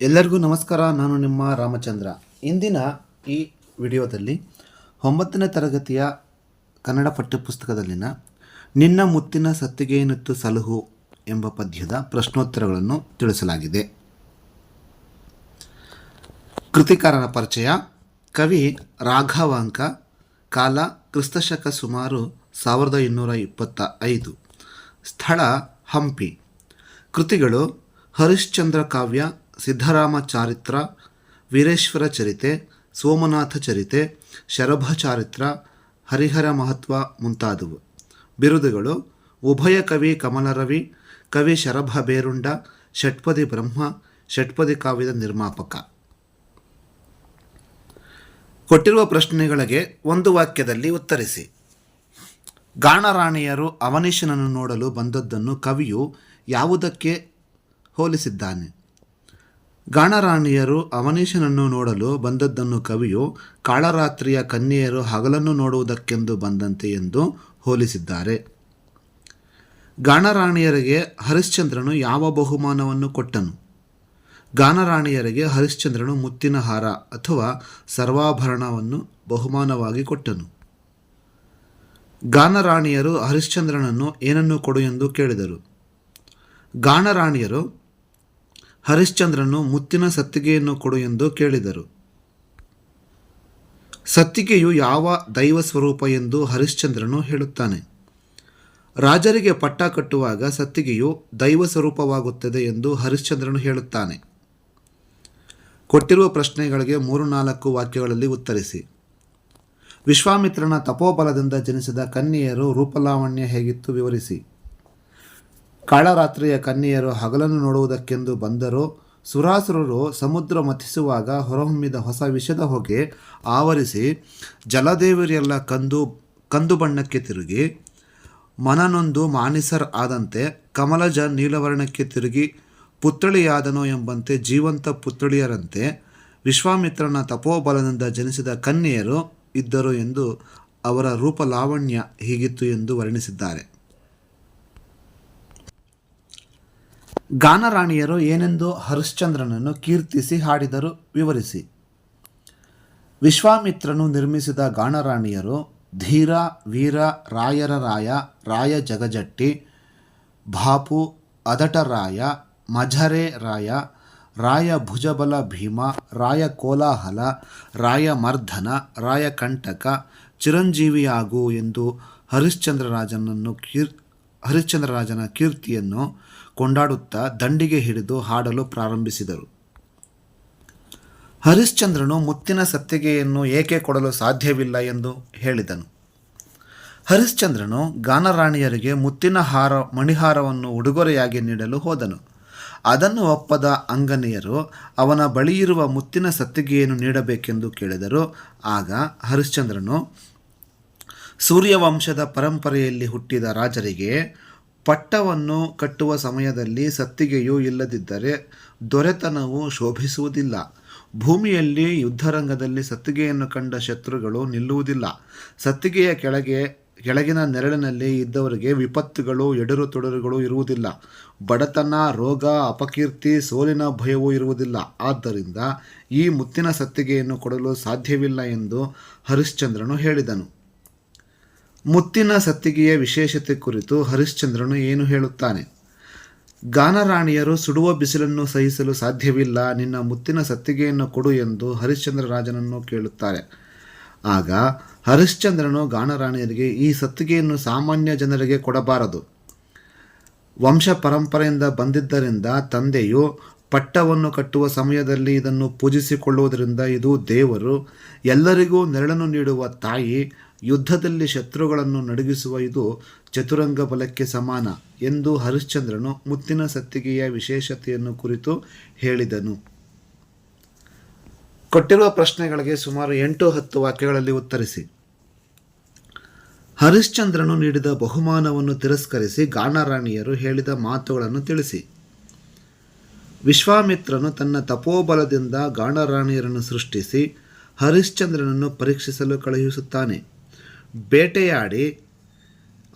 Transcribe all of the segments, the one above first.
ಎಲ್ಲರಿಗೂ ನಮಸ್ಕಾರ, ನಾನು ನಿಮ್ಮ ರಾಮಚಂದ್ರ. ಇಂದಿನ ಈ ವಿಡಿಯೋದಲ್ಲಿ ಒಂಬತ್ತನೇ ತರಗತಿಯ ಕನ್ನಡ ಪಠ್ಯಪುಸ್ತಕದಲ್ಲಿನ ನಿನ್ನ ಮುತ್ತಿನ ಸತ್ತಿಗೆಯನ್ನಿತ್ತು ಸಲಹು ಎಂಬ ಪದ್ಯದ ಪ್ರಶ್ನೋತ್ತರಗಳನ್ನು ತಿಳಿಸಲಾಗಿದೆ. ಕೃತಿಕಾರನ ಪರಿಚಯ, ಕವಿ ರಾಘವಾಂಕ, ಕಾಲ ಕ್ರಿಸ್ತಶಕ ಸುಮಾರು ಸಾವಿರದ ಇನ್ನೂರ ಇಪ್ಪತ್ತ ಐದು. ಸ್ಥಳ ಹಂಪಿ. ಕೃತಿಗಳು ಹರಿಶ್ಚಂದ್ರ ಕಾವ್ಯ ಸಿದ್ಧರಾಮ ಚಾರಿತ್ರ, ವೀರೇಶ್ವರ ಚರಿತೆ, ಸೋಮನಾಥ ಚರಿತೆ, ಶರಭ ಚಾರಿತ್ರ, ಹರಿಹರ ಮಹತ್ವ ಮುಂತಾದವು. ಬಿರುದುಗಳು ಉಭಯ ಕವಿ ಕಮಲರವಿ ಕವಿ ಶರಭ ಬೇರುಂಡ, ಷಟ್ಪದಿ ಬ್ರಹ್ಮ, ಷಟ್ಪದಿ ಕಾವ್ಯದ ನಿರ್ಮಾಪಕ. ಕೊಟ್ಟಿರುವ ಪ್ರಶ್ನೆಗಳಿಗೆ ಒಂದು ವಾಕ್ಯದಲ್ಲಿ ಉತ್ತರಿಸಿ. ಗಾಣರಾಣಿಯರು ಅವನೀಶನನ್ನು ನೋಡಲು ಬಂದದ್ದನ್ನು ಕವಿಯು ಯಾವುದಕ್ಕೆ ಹೋಲಿಸಿದ್ದಾನೆ? ಗಾಣರಾಣಿಯರು ಅವನೀಶನನ್ನು ನೋಡಲು ಬಂದದ್ದನ್ನು ಕವಿಯು ಕಾಳರಾತ್ರಿಯ ಕನ್ಯೆಯರು ಹಗಲನ್ನು ನೋಡುವುದಕ್ಕೆಂದು ಬಂದಂತೆ ಎಂದು ಹೋಲಿಸಿದ್ದಾರೆ. ಗಾಣರಾಣಿಯರಿಗೆ ಹರಿಶ್ಚಂದ್ರನು ಯಾವ ಬಹುಮಾನವನ್ನು ಕೊಟ್ಟನು? ಗಾನರಾಣಿಯರಿಗೆ ಹರಿಶ್ಚಂದ್ರನು ಮುತ್ತಿನ ಹಾರ ಅಥವಾ ಸರ್ವಾಭರಣವನ್ನು ಬಹುಮಾನವಾಗಿ ಕೊಟ್ಟನು. ಗಾನರಾಣಿಯರು ಹರಿಶ್ಚಂದ್ರನನ್ನು ಏನನ್ನು ಕೊಡು ಎಂದು ಕೇಳಿದರು? ಗಾನರಾಣಿಯರು ಹರಿಶ್ಚಂದ್ರನು ಮುತ್ತಿನ ಸತ್ತಿಗೆಯನ್ನು ಕೊಡು ಎಂದು ಕೇಳಿದರು. ಸತ್ತಿಗೆಯು ಯಾವ ದೈವ ಸ್ವರೂಪ ಎಂದು ಹರಿಶ್ಚಂದ್ರನು ಹೇಳುತ್ತಾನೆ. ರಾಜರಿಗೆ ಪಟ್ಟ ಕಟ್ಟುವಾಗ ಸತ್ತಿಗೆಯು ದೈವ ಸ್ವರೂಪವಾಗುತ್ತದೆ ಎಂದು ಹರಿಶ್ಚಂದ್ರನು ಹೇಳುತ್ತಾನೆ. ಕೊಟ್ಟಿರುವ ಪ್ರಶ್ನೆಗಳಿಗೆ ಮೂರು ನಾಲ್ಕು ವಾಕ್ಯಗಳಲ್ಲಿ ಉತ್ತರಿಸಿ. ವಿಶ್ವಾಮಿತ್ರನ ತಪೋಬಲದಿಂದ ಜನಿಸಿದ ಕನ್ಯೆಯರು ರೂಪಲಾವಣ್ಯ ಹೇಗಿತ್ತು ವಿವರಿಸಿ. ಕಾಳರಾತ್ರಿಯ ಕನ್ಯೆಯರು ಹಗಲನ್ನು ನೋಡುವುದಕ್ಕೆಂದು ಬಂದರು ಸುರಾಸುರರು ಸಮುದ್ರ ಮಥಿಸುವಾಗ ಹೊರಹೊಮ್ಮಿದ ಹೊಸ ವಿಷದ ಹೊಗೆ ಆವರಿಸಿ ಜಲದೇವರೆಲ್ಲ ಕಂದು ಕಂದು ಬಣ್ಣಕ್ಕೆ ತಿರುಗಿ, ಮನನೊಂದು ಮಾನಿಸರ್ ಆದಂತೆ ಕಮಲಜ ನೀಲವರ್ಣಕ್ಕೆ ತಿರುಗಿ, ಪುತ್ಥಳಿಯಾದನೋ ಎಂಬಂತೆ ಜೀವಂತ ಪುತ್ಥಳಿಯರಂತೆ ವಿಶ್ವಾಮಿತ್ರನ ತಪೋಬಲದಿಂದ ಜನಿಸಿದ ಕನ್ಯೆಯರು ಇದ್ದರು ಎಂದು ಅವರ ರೂಪಲಾವಣ್ಯ ಹೀಗಿತ್ತು ಎಂದು ವರ್ಣಿಸಿದ್ದಾರೆ. ಗಾನರಾಣಿಯರು ಏನೆಂದು ಹರಿಶ್ಚಂದ್ರನನ್ನು ಕೀರ್ತಿಸಿ ಹಾಡಿದರು ವಿವರಿಸಿ. ವಿಶ್ವಾಮಿತ್ರನು ನಿರ್ಮಿಸಿದ ಗಾನರಾಣಿಯರು ಧೀರ, ವೀರ, ರಾಯರ ರಾಯ ರಾಯ ಜಗಜಟ್ಟಿ ಬಾಪು ಅದಟರಾಯ ಮಝರೆ ರಾಯ ರಾಯ ಭುಜಬಲ ಭೀಮ, ರಾಯ ಕೋಲಾಹಲ, ರಾಯ ಮರ್ಧನ, ರಾಯ ಕಂಟಕ, ಚಿರಂಜೀವಿಯಾಗು ಎಂದು ಹರಿಶ್ಚಂದ್ರರಾಜನನ್ನು ಕೀರ್, ಹರಿಶ್ಚಂದ್ರರಾಜನ ಕೀರ್ತಿಯನ್ನು ಕೊಂಡಾಡುತ್ತಾ ದಂಡಿಗೆ ಹಿಡಿದು ಹಾಡಲು ಪ್ರಾರಂಭಿಸಿದರು. ಹರಿಶ್ಚಂದ್ರನು ಮುತ್ತಿನ ಸತ್ತಿಗೆಯನ್ನು ಏಕೆ ಕೊಡಲು ಸಾಧ್ಯವಿಲ್ಲ ಎಂದು ಹೇಳಿದನು. ಹರಿಶ್ಚಂದ್ರನು ಗಾನರಾಣಿಯರಿಗೆ ಮುತ್ತಿನ ಹಾರ, ಮಣಿಹಾರವನ್ನು ಉಡುಗೊರೆಯಾಗಿ ನೀಡಲು ಹೋದನು. ಅದನ್ನು ಒಪ್ಪದ ಅಂಗನೆಯರು ಅವನ ಬಳಿಯಿರುವ ಮುತ್ತಿನ ಸತ್ತಿಗೆಯನ್ನು ನೀಡಬೇಕೆಂದು ಕೇಳಿದರು. ಆಗ ಹರಿಶ್ಚಂದ್ರನು, ಸೂರ್ಯವಂಶದ ಪರಂಪರೆಯಲ್ಲಿ ಹುಟ್ಟಿದ ರಾಜರಿಗೆ ಪಟ್ಟವನ್ನು ಕಟ್ಟುವ ಸಮಯದಲ್ಲಿ ಸತ್ತಿಗೆಯೂ ಇಲ್ಲದಿದ್ದರೆ ದೊರೆತನವು ಶೋಭಿಸುವುದಿಲ್ಲ. ಭೂಮಿಯಲ್ಲಿ ಯುದ್ಧರಂಗದಲ್ಲಿ ಸತ್ತಿಗೆಯನ್ನು ಕಂಡ ಶತ್ರುಗಳು ನಿಲ್ಲುವುದಿಲ್ಲ. ಸತ್ತಿಗೆಯ ಕೆಳಗೆ, ಕೆಳಗಿನ ನೆರಳಿನಲ್ಲಿ ಇದ್ದವರಿಗೆ ವಿಪತ್ತುಗಳು ಎಡರು ತೊಡರುಗಳು ಇರುವುದಿಲ್ಲ. ಬಡತನ, ರೋಗ, ಅಪಕೀರ್ತಿ, ಸೋಲಿನ ಭಯವೂ ಇರುವುದಿಲ್ಲ. ಆದ್ದರಿಂದ ಈ ಮುತ್ತಿನ ಸತ್ತಿಗೆಯನ್ನು ಕೊಡಲು ಸಾಧ್ಯವಿಲ್ಲ ಎಂದು ಹರಿಶ್ಚಂದ್ರನು ಹೇಳಿದನು. ಮುತ್ತಿನ ಸತ್ತಿಗೆಯ ವಿಶೇಷತೆ ಕುರಿತು ಹರಿಶ್ಚಂದ್ರನು ಏನು ಹೇಳುತ್ತಾನೆ? ಗಾನರಾಣಿಯರು ಸುಡುವ ಬಿಸಿಲನ್ನು ಸಹಿಸಲು ಸಾಧ್ಯವಿಲ್ಲ, ನಿನ್ನ ಮುತ್ತಿನ ಸತ್ತಿಗೆಯನ್ನು ಕೊಡು ಎಂದು ಹರಿಶ್ಚಂದ್ರ ರಾಜನನ್ನು ಕೇಳುತ್ತಾರೆ. ಆಗ ಹರಿಶ್ಚಂದ್ರನು ಗಾನರಾಣಿಯರಿಗೆ, ಈ ಸತ್ತಿಗೆಯನ್ನು ಸಾಮಾನ್ಯ ಜನರಿಗೆ ಕೊಡಬಾರದು. ವಂಶ ಪರಂಪರೆಯಿಂದ ಬಂದಿದ್ದರಿಂದ ತಂದೆಯು ಪಟ್ಟವನ್ನು ಕಟ್ಟುವ ಸಮಯದಲ್ಲಿ ಇದನ್ನು ಪೂಜಿಸಿಕೊಳ್ಳುವುದರಿಂದ ಇದು ದೇವರು ಎಲ್ಲರಿಗೂ ನೆರಳನ್ನು ನೀಡುವ ತಾಯಿ ಯುದ್ಧದಲ್ಲಿ ಶತ್ರುಗಳನ್ನು ನಡುಗಿಸುವ ಇದು ಚತುರಂಗ ಬಲಕ್ಕೆ ಸಮಾನ ಎಂದು ಹರಿಶ್ಚಂದ್ರನು ಮುತ್ತಿನ ಸತ್ತಿಗೆಯ ವಿಶೇಷತೆಯನ್ನು ಕುರಿತು ಹೇಳಿದನು. ಕೊಟ್ಟಿರುವ ಪ್ರಶ್ನೆಗಳಿಗೆ ಸುಮಾರು ಎಂಟು ಹತ್ತು ವಾಕ್ಯಗಳಲ್ಲಿ ಉತ್ತರಿಸಿ. ಹರಿಶ್ಚಂದ್ರನು ನೀಡಿದ ಬಹುಮಾನವನ್ನು ತಿರಸ್ಕರಿಸಿ ಗಾಣರಾಣಿಯರು ಹೇಳಿದ ಮಾತುಗಳನ್ನು ತಿಳಿಸಿ. ವಿಶ್ವಾಮಿತ್ರನು ತನ್ನ ತಪೋಬಲದಿಂದ ಗಾಣರಾಣಿಯರನ್ನು ಸೃಷ್ಟಿಸಿ ಹರಿಶ್ಚಂದ್ರನನ್ನು ಪರೀಕ್ಷಿಸಲು ಕಳುಹಿಸುತ್ತಾನೆ. ಬೇಟೆಯಾಡಿ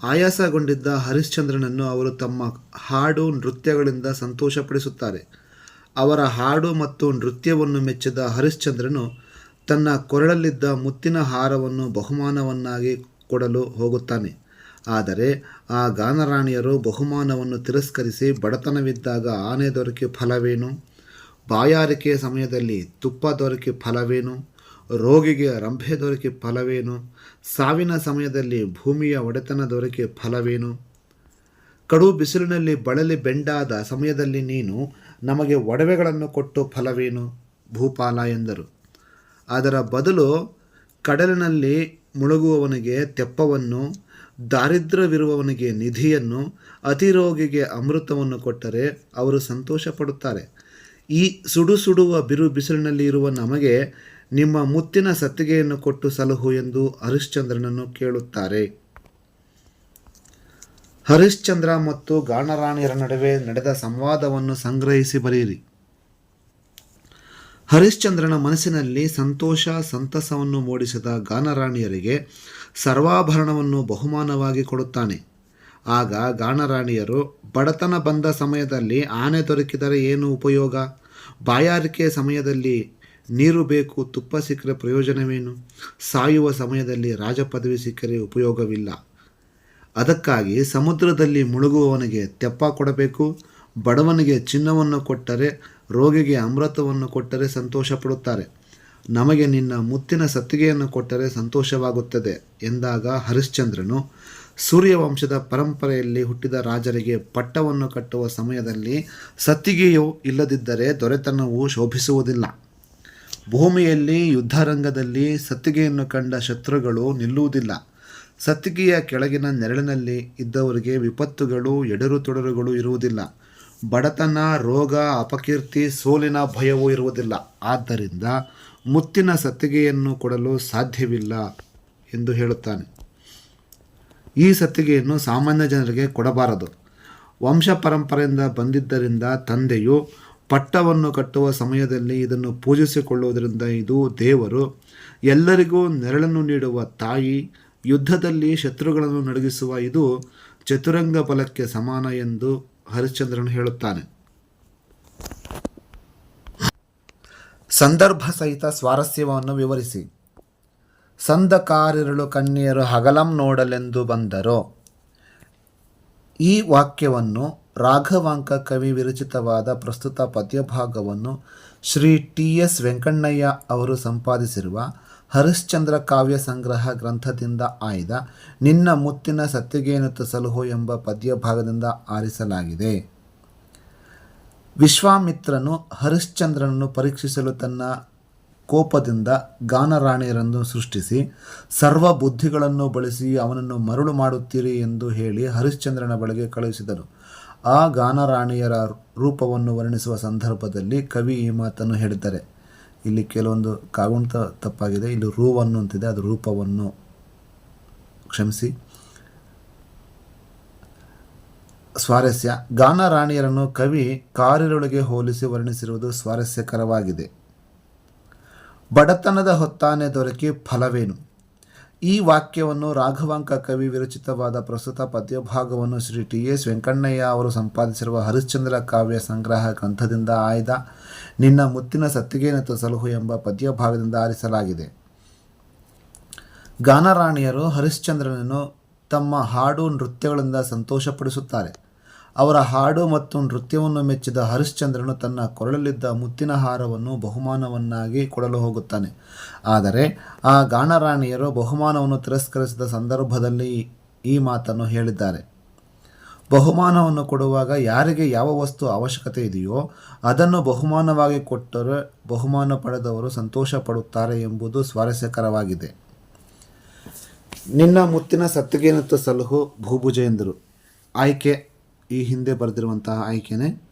ಆಯಾಸಗೊಂಡಿದ್ದ ಹರಿಶ್ಚಂದ್ರನನ್ನು ಅವರು ತಮ್ಮ ಹಾಡು ನೃತ್ಯಗಳಿಂದ ಸಂತೋಷಪಡಿಸುತ್ತಾರೆ. ಅವರ ಹಾಡು ಮತ್ತು ನೃತ್ಯವನ್ನು ಮೆಚ್ಚಿದ ಹರಿಶ್ಚಂದ್ರನು ತನ್ನ ಕೊರಳಲ್ಲಿದ್ದ ಮುತ್ತಿನ ಹಾರವನ್ನು ಬಹುಮಾನವನ್ನಾಗಿ ಕೊಡಲು ಹೋಗುತ್ತಾನೆ. ಆದರೆ ಆ ಗಾನರಾಣಿಯರು ಬಹುಮಾನವನ್ನು ತಿರಸ್ಕರಿಸಿ ಬಡತನವಿದ್ದಾಗ ಆನೆ ದೊರಕಿ ಫಲವೇನು? ಬಾಯಾರಿಕೆಯ ಸಮಯದಲ್ಲಿ ತುಪ್ಪ ದೊರಕಿ ಫಲವೇನು? ರೋಗಿಗೆ ರಂಭೆ ದೊರಕಿ ಫಲವೇನು? ಸಾವಿನ ಸಮಯದಲ್ಲಿ ಭೂಮಿಯ ಒಡೆತನ ದೊರಕಿ ಫಲವೇನು? ಕಡು ಬಿಸಿಲಿನಲ್ಲಿ ಬಳಲಿ ಬೆಂಡಾದ ಸಮಯದಲ್ಲಿ ನೀನು ನಮಗೆ ಒಡವೆಗಳನ್ನು ಕೊಟ್ಟು ಫಲವೇನು? ಭೂಪಾಲ ಎಂದರು. ಅದರ ಬದಲು ಕಡಲಿನಲ್ಲಿ ಮುಳುಗುವವನಿಗೆ ತೆಪ್ಪವನ್ನು, ದಾರಿದ್ರ್ಯವಿರುವವನಿಗೆ ನಿಧಿಯನ್ನು, ಅತಿರೋಗಿಗೆ ಅಮೃತವನ್ನು ಕೊಟ್ಟರೆ ಅವರು ಸಂತೋಷ ಪಡುತ್ತಾರೆ ಈ ಸುಡು ಸುಡುವ ಬಿರು ಬಿಸಿಲಿನಲ್ಲಿ ಇರುವ ನಮಗೆ ನಿಮ್ಮ ಮುತ್ತಿನ ಸತ್ತಿಗೆಯನ್ನು ಕೊಟ್ಟು ಸಲಹು ಎಂದು ಹರಿಶ್ಚಂದ್ರನನ್ನು ಕೇಳುತ್ತಾರೆ. ಹರಿಶ್ಚಂದ್ರ ಮತ್ತು ಗಾಣರಾಣಿಯರ ನಡುವೆ ನಡೆದ ಸಂವಾದವನ್ನು ಸಂಗ್ರಹಿಸಿ ಬರೆಯಿರಿ. ಹರಿಶ್ಚಂದ್ರನ ಮನಸ್ಸಿನಲ್ಲಿ ಸಂತೋಷ, ಸಂತಸವನ್ನು ಮೂಡಿಸಿದ ಗಾನರಾಣಿಯರಿಗೆ ಸರ್ವಾಭರಣವನ್ನು ಬಹುಮಾನವಾಗಿ ಕೊಡುತ್ತಾನೆ. ಆಗ ಗಾನರಾಣಿಯರು ಬಡತನ ಬಂದ ಸಮಯದಲ್ಲಿ ಆನೆ ದೊರಕಿದರೆ ಏನು ಉಪಯೋಗ? ಬಾಯಾರಿಕೆ ಸಮಯದಲ್ಲಿ ನೀರು ಬೇಕು, ತುಪ್ಪ ಸಿಕ್ಕರೆ ಪ್ರಯೋಜನವೇನು? ಸಾಯುವ ಸಮಯದಲ್ಲಿ ರಾಜಪದವಿ ಸಿಕ್ಕರೆ ಉಪಯೋಗವಿಲ್ಲ. ಅದಕ್ಕಾಗಿ ಸಮುದ್ರದಲ್ಲಿ ಮುಳುಗುವವನಿಗೆ ತೆಪ್ಪ ಕೊಡಬೇಕು, ಬಡವನಿಗೆ ಚಿನ್ನವನ್ನು ಕೊಟ್ಟರೆ, ರೋಗಿಗೆ ಅಮೃತವನ್ನು ಕೊಟ್ಟರೆ ಸಂತೋಷ ಪಡುತ್ತಾರೆ ನಮಗೆ ನಿನ್ನ ಮುತ್ತಿನ ಸತ್ತಿಗೆಯನ್ನು ಕೊಟ್ಟರೆ ಸಂತೋಷವಾಗುತ್ತದೆ ಎಂದಾಗ ಹರಿಶ್ಚಂದ್ರನು ಸೂರ್ಯವಂಶದ ಪರಂಪರೆಯಲ್ಲಿ ಹುಟ್ಟಿದ ರಾಜರಿಗೆ ಪಟ್ಟವನ್ನು ಕಟ್ಟುವ ಸಮಯದಲ್ಲಿ ಸತ್ತಿಗೆಯು ಇಲ್ಲದಿದ್ದರೆ ದೊರೆತನವು ಶೋಭಿಸುವುದಿಲ್ಲ. ಭೂಮಿಯಲ್ಲಿ ಯುದ್ಧರಂಗದಲ್ಲಿ ಸತ್ತಿಗೆಯನ್ನು ಕಂಡ ಶತ್ರುಗಳು ನಿಲ್ಲುವುದಿಲ್ಲ. ಸತ್ತಿಗೆಯ ಕೆಳಗಿನ ನೆರಳಿನಲ್ಲಿ ಇದ್ದವರಿಗೆ ವಿಪತ್ತುಗಳು ಎಡರು ತೊಡರುಗಳು ಇರುವುದಿಲ್ಲ. ಬಡತನ, ರೋಗ, ಅಪಕೀರ್ತಿ, ಸೋಲಿನ ಭಯವೂ ಇರುವುದಿಲ್ಲ. ಆದ್ದರಿಂದ ಮುತ್ತಿನ ಸತ್ತಿಗೆಯನ್ನು ಕೊಡಲು ಸಾಧ್ಯವಿಲ್ಲ ಎಂದು ಹೇಳುತ್ತಾನೆ. ಈ ಸತ್ತಿಗೆಯನ್ನು ಸಾಮಾನ್ಯ ಜನರಿಗೆ ಕೊಡಬಾರದು. ವಂಶ ಪರಂಪರೆಯಿಂದ ಬಂದಿದ್ದರಿಂದ ತಂದೆಯು ಪಟ್ಟವನ್ನು ಕಟ್ಟುವ ಸಮಯದಲ್ಲಿ ಇದನ್ನು ಪೂಜಿಸಿಕೊಳ್ಳುವುದರಿಂದ ಇದು ದೇವರು ಎಲ್ಲರಿಗೂ ನೆರಳನ್ನು ನೀಡುವ ತಾಯಿ, ಯುದ್ಧದಲ್ಲಿ ಶತ್ರುಗಳನ್ನು ನಡಗಿಸುವ ಇದು ಚತುರಂಗ ಬಲಕ್ಕೆ ಸಮಾನ ಎಂದು ಹರಿಶ್ಚಂದ್ರನ್ ಹೇಳುತ್ತಾನೆ. ಸಂದರ್ಭ ಸಹಿತ ಸ್ವಾರಸ್ಯವನ್ನು ವಿವರಿಸಿ. ಸಂದಕಾರಿರಳು ಕಣ್ಣೀರು ಹಗಲಂ ನೋಡಲೆಂದು ಬಂದರು. ಈ ವಾಕ್ಯವನ್ನು ರಾಘವಾಂಕ ಕವಿ ವಿರಚಿತವಾದ ಪ್ರಸ್ತುತ ಪದ್ಯಭಾಗವನ್ನು ಶ್ರೀ ಟಿ ಎಸ್ ವೆಂಕಣ್ಣಯ್ಯ ಅವರು ಸಂಪಾದಿಸಿರುವ ಹರಿಶ್ಚಂದ್ರ ಕಾವ್ಯ ಸಂಗ್ರಹ ಗ್ರಂಥದಿಂದ ಆಯ್ದ ನಿನ್ನ ಮುತ್ತಿನ ಸತ್ತಿಗೆಯನ್ನು ಸಲಹು ಎಂಬ ಪದ್ಯಭಾಗದಿಂದ ಆರಿಸಲಾಗಿದೆ. ವಿಶ್ವಾಮಿತ್ರನು ಹರಿಶ್ಚಂದ್ರನನ್ನು ಪರೀಕ್ಷಿಸಲು ತನ್ನ ಕೋಪದಿಂದ ಗಾನರಾಣಿಯರನ್ನು ಸೃಷ್ಟಿಸಿ, ಸರ್ವ ಬುದ್ಧಿಗಳನ್ನು ಬಳಸಿ ಅವನನ್ನು ಮರುಳು ಮಾಡುತ್ತೀರಿ ಎಂದು ಹೇಳಿ ಹರಿಶ್ಚಂದ್ರನ ಬಳಿಗೆ ಕಳುಹಿಸಿದನು ಆ ಗಾನರಾಣಿಯರ ರೂಪವನ್ನು ವರ್ಣಿಸುವ ಸಂದರ್ಭದಲ್ಲಿ ಕವಿ ಈ ಮಾತನ್ನು ಹೇಳಿದ್ದಾರೆ. ಇಲ್ಲಿ ಕೆಲವೊಂದು ಕಾಗುಣಿತ ತಪ್ಪಾಗಿದೆ. ಇಲ್ಲಿ ರೂವನ್ನು ಅಂತಿದೆ. ಅದು ರೂಪವನ್ನು ಕ್ಷಮಿಸಿ. ಸ್ವಾರಸ್ಯ. ಗಾನರಾಣಿಯರನ್ನು ಕವಿ ಕಾರಿರೊಳಗೆ ಹೋಲಿಸಿ ವರ್ಣಿಸಿರುವುದು ಸ್ವಾರಸ್ಯಕರವಾಗಿದೆ. ಬಡತನದ ಹೊತ್ತಾನೆ ದೊರಕಿ ಫಲವೇನು? ಈ ವಾಕ್ಯವನ್ನು ರಾಘವಾಂಕ ಕವಿ ವಿರಚಿತವಾದ ಪ್ರಸ್ತುತ ಪದ್ಯಭಾಗವನ್ನು ಶ್ರೀ ಟಿ ಎಸ್ ವೆಂಕಣ್ಣಯ್ಯ ಅವರು ಸಂಪಾದಿಸಿರುವ ಹರಿಶ್ಚಂದ್ರ ಕಾವ್ಯ ಸಂಗ್ರಹ ಗ್ರಂಥದಿಂದ ಆಯ್ದ ನಿನ್ನ ಮುತ್ತಿನ ಸತ್ತಿಗೆಯನ್ನು ಸಲಹು ಎಂಬ ಪದ್ಯಭಾಗದಿಂದ ಆರಿಸಲಾಗಿದೆ. ಗಾನರಾಣಿಯರು ಹರಿಶ್ಚಂದ್ರನನ್ನು ತಮ್ಮ ಹಾಡು ನೃತ್ಯಗಳಿಂದ ಸಂತೋಷಪಡಿಸುತ್ತಾರೆ. ಅವರ ಹಾಡು ಮತ್ತು ನೃತ್ಯವನ್ನು ಮೆಚ್ಚಿದ ಹರಿಶ್ಚಂದ್ರನು ತನ್ನ ಕೊರಳಲ್ಲಿದ್ದ ಮುತ್ತಿನ ಹಾರವನ್ನು ಬಹುಮಾನವನ್ನಾಗಿ ಕೊಡಲು ಹೋಗುತ್ತಾನೆ. ಆದರೆ ಆ ಗಾಣರಾಣಿಯರು ಬಹುಮಾನವನ್ನು ತಿರಸ್ಕರಿಸಿದ ಸಂದರ್ಭದಲ್ಲಿ ಈ ಮಾತನ್ನು ಹೇಳಿದ್ದಾರೆ. ಬಹುಮಾನವನ್ನು ಕೊಡುವಾಗ ಯಾರಿಗೆ ಯಾವ ವಸ್ತು ಅವಶ್ಯಕತೆ ಇದೆಯೋ ಅದನ್ನು ಬಹುಮಾನವಾಗಿ ಕೊಟ್ಟರೆ ಬಹುಮಾನ ಪಡೆದವರು ಸಂತೋಷ ಪಡುತ್ತಾರೆ ಎಂಬುದು ಸ್ವಾರಸ್ಯಕರವಾಗಿದೆ. ನಿನ್ನ ಮುತ್ತಿನ ಸತ್ತಿಗೆನತ್ತ ಸಲಹು ಭೂಭುಜ ಎಂದರು. ಆಯ್ಕೆ ಈ ಹಿಂದೆ ಬರೆದಿರುವಂತಹ ಆಯ್ಕೆನೇ.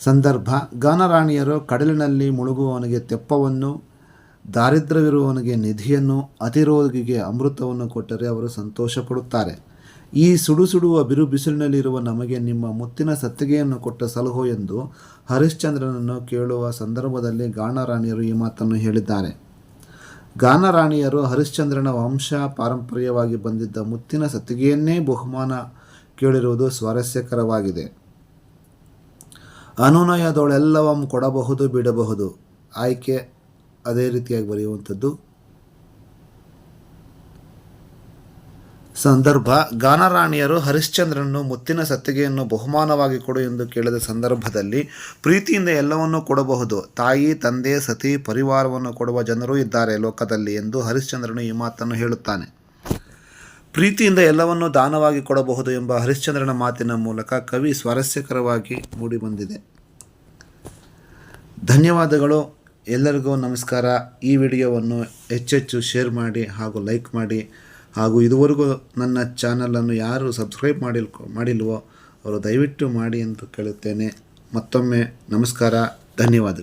ಸಂದರ್ಭ, ಗಾನರಾಣಿಯರು ಕಡಲಿನಲ್ಲಿ ಮುಳುಗುವವನಿಗೆ ತೆಪ್ಪವನ್ನು, ದಾರಿದ್ರ್ಯವಿರುವವನಿಗೆ ನಿಧಿಯನ್ನು, ಅತಿರೋಗಿಗೆ ಅಮೃತವನ್ನು ಕೊಟ್ಟರೆ ಅವರು ಸಂತೋಷ ಪಡುತ್ತಾರೆ ಈ ಸುಡು ಸುಡುವ ಬಿರು ಬಿಸಿಲಿನಲ್ಲಿರುವ ನಮಗೆ ನಿಮ್ಮ ಮುತ್ತಿನ ಸತ್ತಿಗೆಯನ್ನು ಕೊಟ್ಟ ಸಲಹು ಎಂದು ಹರಿಶ್ಚಂದ್ರನನ್ನು ಕೇಳುವ ಸಂದರ್ಭದಲ್ಲಿ ಗಾನರಾಣಿಯರು ಈ ಮಾತನ್ನು ಹೇಳಿದ್ದಾರೆ. ಗಾನರಾಣಿಯರು ಹರಿಶ್ಚಂದ್ರನ ವಂಶ ಪಾರಂಪರ್ಯವಾಗಿ ಬಂದಿದ್ದ ಮುತ್ತಿನ ಸತ್ತಿಗೆಯನ್ನೇ ಬಹುಮಾನ ಕೇಳಿರುವುದು ಸ್ವಾರಸ್ಯಕರವಾಗಿದೆ. ಅನುನಯದೊಳೆಲ್ಲವಂ ಕೊಡಬಹುದು, ಬಿಡಬಹುದು. ಆಯ್ಕೆ ಅದೇ ರೀತಿಯಾಗಿ ಬರೆಯುವಂಥದ್ದು. ಸಂದರ್ಭ, ಗಾನರಾಣಿಯರು ಹರಿಶ್ಚಂದ್ರನನ್ನು ಮುತ್ತಿನ ಸತ್ತಿಗೆಯನ್ನು ಬಹುಮಾನವಾಗಿ ಕೊಡು ಎಂದು ಕೇಳಿದ ಸಂದರ್ಭದಲ್ಲಿ ಪ್ರೀತಿಯಿಂದ ಎಲ್ಲವನ್ನೂ ಕೊಡಬಹುದು. ತಾಯಿ, ತಂದೆ, ಸತಿ, ಪರಿವಾರವನ್ನು ಕೊಡುವ ಜನರೂ ಇದ್ದಾರೆ ಲೋಕದಲ್ಲಿ ಎಂದು ಹರಿಶ್ಚಂದ್ರನು ಈ ಮಾತನ್ನು ಹೇಳುತ್ತಾನೆ. ಪ್ರೀತಿಯಿಂದ ಎಲ್ಲವನ್ನೂ ದಾನವಾಗಿ ಕೊಡಬಹುದು ಎಂಬ ಹರಿಶ್ಚಂದ್ರನ ಮಾತಿನ ಮೂಲಕ ಕವಿ ಸ್ವಾರಸ್ಯಕರವಾಗಿ ಮೂಡಿಬಂದಿದೆ. ಧನ್ಯವಾದಗಳು. ಎಲ್ಲರಿಗೂ ನಮಸ್ಕಾರ. ಈ ವಿಡಿಯೋವನ್ನು ಹೆಚ್ಚೆಚ್ಚು ಶೇರ್ ಮಾಡಿ ಹಾಗೂ ಲೈಕ್ ಮಾಡಿ ಹಾಗೂ ಇದುವರೆಗೂ ನನ್ನ ಚಾನಲನ್ನು ಯಾರು ಸಬ್ಸ್ಕ್ರೈಬ್ ಮಾಡಿಲ್ ಮಾಡಿಲ್ವೋ ಅವರು ದಯವಿಟ್ಟು ಮಾಡಿ ಎಂದು ಕೇಳುತ್ತೇನೆ. ಮತ್ತೊಮ್ಮೆ ನಮಸ್ಕಾರ. ಧನ್ಯವಾದಗಳು.